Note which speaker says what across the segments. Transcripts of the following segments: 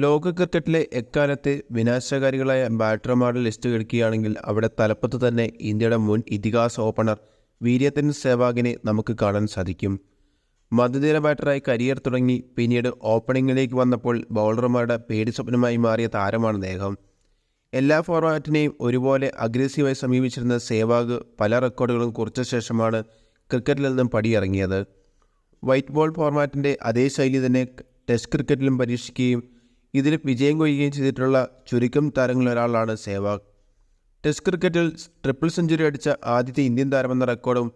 Speaker 1: ലോക ക്രിക്കറ്റിലെ എക്കാലത്തെ വിനാശകാരികളായ ബാറ്റർമാരുടെ ലിസ്റ്റ് എടുക്കുകയാണെങ്കിൽ അവിടെ തലപ്പത്ത് തന്നെ ഇന്ത്യയുടെ മുൻ ഇതിഹാസ ഓപ്പണർ വീര്യത്തൻ സേവാഗിനെ നമുക്ക് കാണാൻ സാധിക്കും. മധ്യനിര ബാറ്ററായി കരിയർ തുടങ്ങി പിന്നീട് ഓപ്പണിങ്ങിലേക്ക് വന്നപ്പോൾ ബൗളർമാരുടെ പേടി സ്വപ്നമായി മാറിയ താരമാണ് അദ്ദേഹം എല്ലാ ഫോർമാറ്റിനെയും ഒരുപോലെ അഗ്രസീവായി സമീപിച്ചിരുന്ന സേവാഗ് പല റെക്കോർഡുകളും കുറച്ച ശേഷമാണ് ക്രിക്കറ്റിൽ നിന്നും പടിയിറങ്ങിയത്. വൈറ്റ് ബോൾ ഫോർമാറ്റിന്റെ അതേ ശൈലി തന്നെ ടെസ്റ്റ് ക്രിക്കറ്റിലും പരീക്ഷിക്കുകയും ഇതിൽ വിജയം കൊയ്യുകയും ചെയ്തിട്ടുള്ള ചുരുക്കം താരങ്ങളിലൊരാളാണ് സേവാഗ് ടെസ്റ്റ് ക്രിക്കറ്റിൽ ട്രിപ്പിൾ സെഞ്ചുറി അടിച്ച ആദ്യത്തെ ഇന്ത്യൻ താരമെന്ന റെക്കോർഡും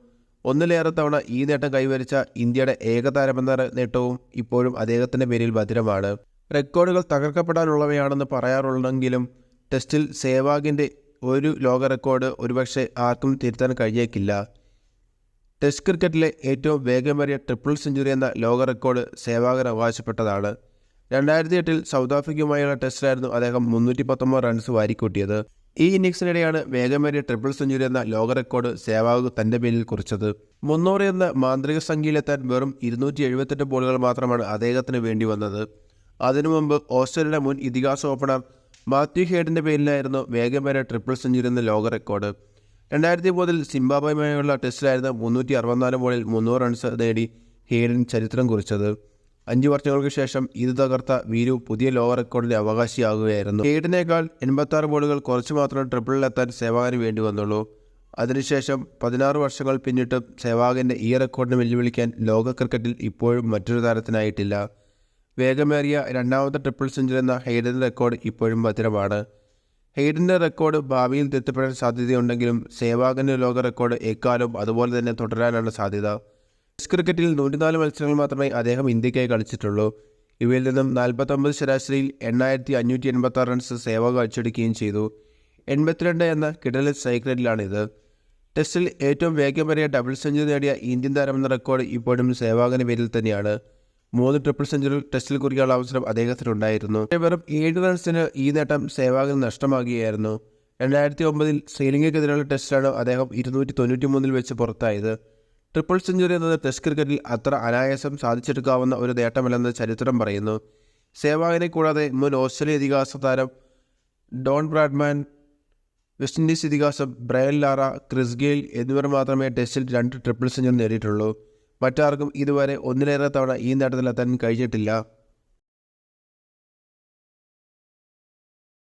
Speaker 1: ഒന്നിലേറെ തവണ ഈ നേട്ടം കൈവരിച്ച ഇന്ത്യയുടെ ഏകതാരമെന്ന നേട്ടവും ഇപ്പോഴും അദ്ദേഹത്തിന്റെ പേരിൽ ഭദ്രമാണ് റെക്കോർഡുകൾ തകർക്കപ്പെടാനുള്ളവയാണെന്ന് പറയാറുണ്ടെങ്കിലും ടെസ്റ്റിൽ സേവാഗിന്റെ ഒരു ലോക റെക്കോർഡ് ഒരുപക്ഷെ ആർക്കും തിരുത്താൻ കഴിയേക്കില്ല. ടെസ്റ്റ് ക്രിക്കറ്റിലെ ഏറ്റവും വേഗമേറിയ ട്രിപ്പിൾ സെഞ്ചുറി എന്ന ലോക റെക്കോർഡ് സേവാഗർ അവകാശപ്പെട്ടതാണ്. രണ്ടായിരത്തി എട്ടിൽ സൗത്ത് ആഫ്രിക്കയുമായുള്ള ടെസ്റ്റിലായിരുന്നു അദ്ദേഹം മുന്നൂറ്റി പത്തൊമ്പത് റൺസ് വാരിക്കൂട്ടിയത്. ഈ ഇന്നിംഗ്സിനിടെയാണ് വേഗമേറിയ ട്രിപ്പിൾ സെഞ്ചുറി എന്ന ലോക റെക്കോർഡ് സേവാഗ് തന്റെ പേരിൽ കുറിച്ചത്. മുന്നൂറ് എന്ന മാന്ത്രിക സംഖ്യയിലെത്താൻ വെറും ഇരുന്നൂറ്റി എഴുപത്തെട്ട് ബോളുകൾ മാത്രമാണ് അദ്ദേഹത്തിന് വേണ്ടി വന്നത്. അതിനു മുമ്പ് ഓസ്ട്രേലിയയുടെ മുൻ ഇതിഹാസ ഓപ്പണർ മാത്യു ഹേഡിന്റെ പേരിലായിരുന്നു വേഗമേറിയ ട്രിപ്പിൾ സെഞ്ചുറി എന്ന ലോക റെക്കോർഡ്. രണ്ടായിരത്തി മൂന്നിൽ സിംബാബ്വേയുമായുള്ള ടെസ്റ്റിലായിരുന്നു മുന്നൂറ്റി അറുപത്തിനാല് ബോളിൽ മുന്നൂറ് റൺസ് നേടി ഹേഡൻ ചരിത്രം കുറിച്ചത്. അഞ്ച് വർഷങ്ങൾക്ക് ശേഷം ഇത് തകർത്ത വീരു പുതിയ ലോക റെക്കോർഡിന്റെ അവകാശിയാകുകയായിരുന്നു. കേടിനേക്കാൾ എൺപത്തി ബോളുകൾ കുറച്ചു മാത്രം ട്രിപ്പിളിലെത്താൻ സേവാഗിന് വേണ്ടി വന്നുള്ളൂ. അതിനുശേഷം പതിനാറ് വർഷങ്ങൾ പിന്നിട്ടും സേവാഗിന്റെ ഈ റെക്കോർഡിനെ വെല്ലുവിളിക്കാൻ ലോക ക്രിക്കറ്റിൽ ഇപ്പോഴും മറ്റൊരു താരത്തിനായിട്ടില്ല. വേഗമേറിയ രണ്ടാമത്തെ ട്രിപ്പിൾ സെഞ്ചുറി എന്ന ഹെയ്ഡൻ റെക്കോർഡ് ഇപ്പോഴും ഭദ്രമാണ് ഹെയ്ഡന്റെ റെക്കോർഡ് ഭാവിയിൽ തെറ്റപ്പെടാൻ സാധ്യതയുണ്ടെങ്കിലും സേവാഗിന്റെ ലോക റെക്കോർഡ് എക്കാലവും അതുപോലെ തന്നെ തുടരാനുള്ള സാധ്യത. ടെസ്റ്റ് ക്രിക്കറ്റിൽ നൂറ്റിനാല് മത്സരങ്ങൾ മാത്രമേ അദ്ദേഹം ഇന്ത്യക്കായി കളിച്ചിട്ടുള്ളൂ. ഇവയിൽ നിന്നും നാൽപ്പത്തൊമ്പത് ശരാശരിയിൽ എണ്ണായിരത്തി അഞ്ഞൂറ്റി എൺപത്തി ആറ് റൺസ് സേവ അടിച്ചെടുക്കുകയും ചെയ്തു. എൺപത്തിരണ്ട് എന്ന കിടല സ്ട്രൈക്ക് ടെസ്റ്റിൽ ഏറ്റവും വേഗമേറിയ ഡബിൾ സെഞ്ചുറി നേടിയ ഇന്ത്യൻ താരം എന്ന റെക്കോർഡ് ഇപ്പോഴും സേവാഗിന്റെ പേരിൽ തന്നെയാണ്. മൂന്ന് ട്രിപ്പിൾ സെഞ്ചുറി ടെസ്റ്റിൽ കുറിക്കാനുള്ള അവസരം അദ്ദേഹത്തിനുണ്ടായിരുന്നു. വെറും ഏഴ് റൺസിന് ഈ നേട്ടം സേവാഗിന് നഷ്ടമാകുകയായിരുന്നു. രണ്ടായിരത്തി ഒമ്പതിൽ ശ്രീലങ്കയ്ക്കെതിരെയുള്ള ടെസ്റ്റിലാണ് അദ്ദേഹം ഇരുന്നൂറ്റി തൊണ്ണൂറ്റി മൂന്നിൽ വെച്ച് പുറത്തായത്. ട്രിപ്പിൾ സെഞ്ചുറി എന്നത് ടെസ്റ്റ് ക്രിക്കറ്റിൽ അത്ര അനായാസം സാധിച്ചെടുക്കാവുന്ന ഒരു നേട്ടമല്ലെന്ന് ചരിത്രം പറയുന്നു. സേവാഗിനെ കൂടാതെ മുൻ ഓസ്ട്രേലിയ ഇതിഹാസ താരം ഡോൺ ബ്രാഡ്മാൻ വെസ്റ്റ് ഇൻഡീസ് ഇതിഹാസം ബ്രയൻ ലാറ ക്രിസ് ഗെയിൽ എന്നിവർ മാത്രമേ ടെസ്റ്റിൽ രണ്ട് ട്രിപ്പിൾ സെഞ്ചുറി നേടിയിട്ടുള്ളൂ. മറ്റാർക്കും ഇതുവരെ ഒന്നിലേറെ തവണ ഈ നേട്ടത്തിലെത്താൻ കഴിഞ്ഞിട്ടില്ല.